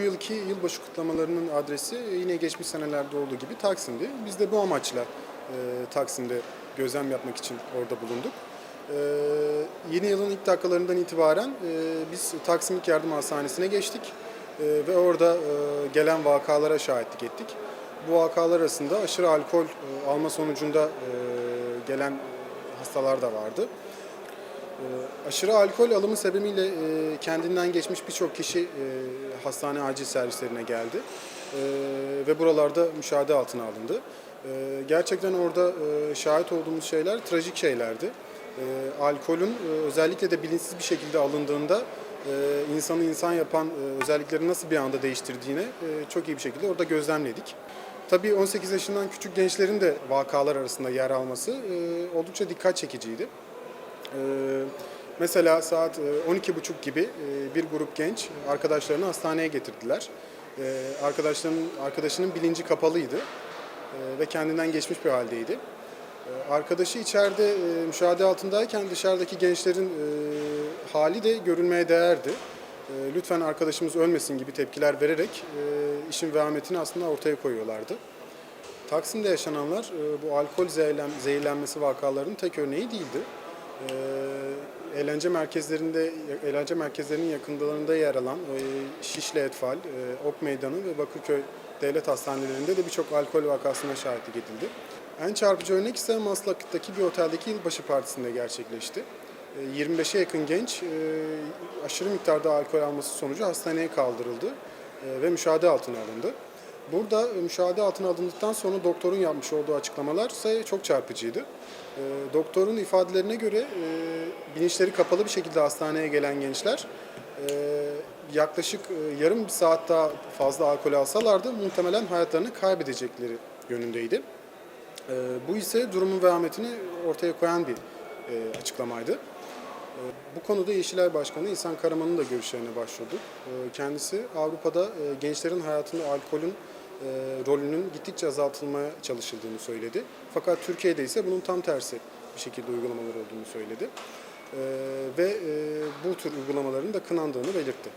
yılki yılbaşı kutlamalarının adresi yine geçmiş senelerde olduğu gibi Taksim'di. Biz de bu amaçla e, Taksim'de gözlem yapmak için orada bulunduk. E, yeni yılın ilk dakikalarından itibaren e, biz Taksim İlk Yardım Hastanesi'ne geçtik E, ve orada e, gelen vakalara şahitlik ettik. Bu vakalar arasında aşırı alkol e, alma sonucunda e, gelen hastalar da vardı. E, Aşırı alkol alımı sebebiyle e, kendinden geçmiş birçok kişi e, hastane acil servislerine geldi E, ve buralarda müşahede altına alındı. E, Gerçekten orada e, şahit olduğumuz şeyler trajik şeylerdi. Alkolün özellikle de bilinçsiz bir şekilde alındığında insanı insan yapan özellikleri nasıl bir anda değiştirdiğini çok iyi bir şekilde orada gözlemledik. Tabii 18 yaşından küçük gençlerin de vakalar arasında yer alması oldukça dikkat çekiciydi. Mesela saat e, 12.30 gibi e, bir grup genç arkadaşlarını hastaneye getirdiler. Ee, arkadaşlarının arkadaşının bilinci kapalıydı e, ve kendinden geçmiş bir haldeydi. Arkadaşı içeride e, müşahede altındayken dışarıdaki gençlerin e, hali de görülmeye değerdi. E, Lütfen arkadaşımız ölmesin gibi tepkiler vererek e, işin vehametini aslında ortaya koyuyorlardı. Taksim'de yaşananlar e, bu alkol zehirlen- zehirlenmesi vakalarının tek örneği değildi. Eğlence merkezlerinde, eğlence merkezlerinin yakınlarında yer alan e, Şişli Etfal, e, Ok Meydanı ve Bakırköy devlet hastanelerinde de birçok alkol vakasına şahitlik edildi. En çarpıcı örnek ise Maslak'taki bir oteldeki yılbaşı partisinde gerçekleşti. E, 25'e yakın genç e, aşırı miktarda alkol alması sonucu hastaneye kaldırıldı ve müşahede altına alındı. Burada e, müşahede altına alındıktan sonra doktorun yapmış olduğu açıklamalar ise çok çarpıcıydı. E, doktorun ifadelerine göre e, bilinçleri kapalı bir şekilde hastaneye gelen gençler e, yaklaşık e, yarım bir saat daha fazla alkol alsalardı muhtemelen hayatlarını kaybedecekleri yönündeydi. E, bu ise durumun vehametini ortaya koyan bir e, açıklamaydı. E, Bu konuda Yeşilay Başkanı İhsan Karaman'ın da görüşlerine başvurduk. E, Kendisi Avrupa'da gençlerin hayatında alkolün rolünün gittikçe azaltılmaya çalışıldığını söyledi. Fakat Türkiye'de ise bunun tam tersi bir şekilde uygulamalar olduğunu söyledi. E, Ve e, bu tür uygulamaların da kınandığını belirtti.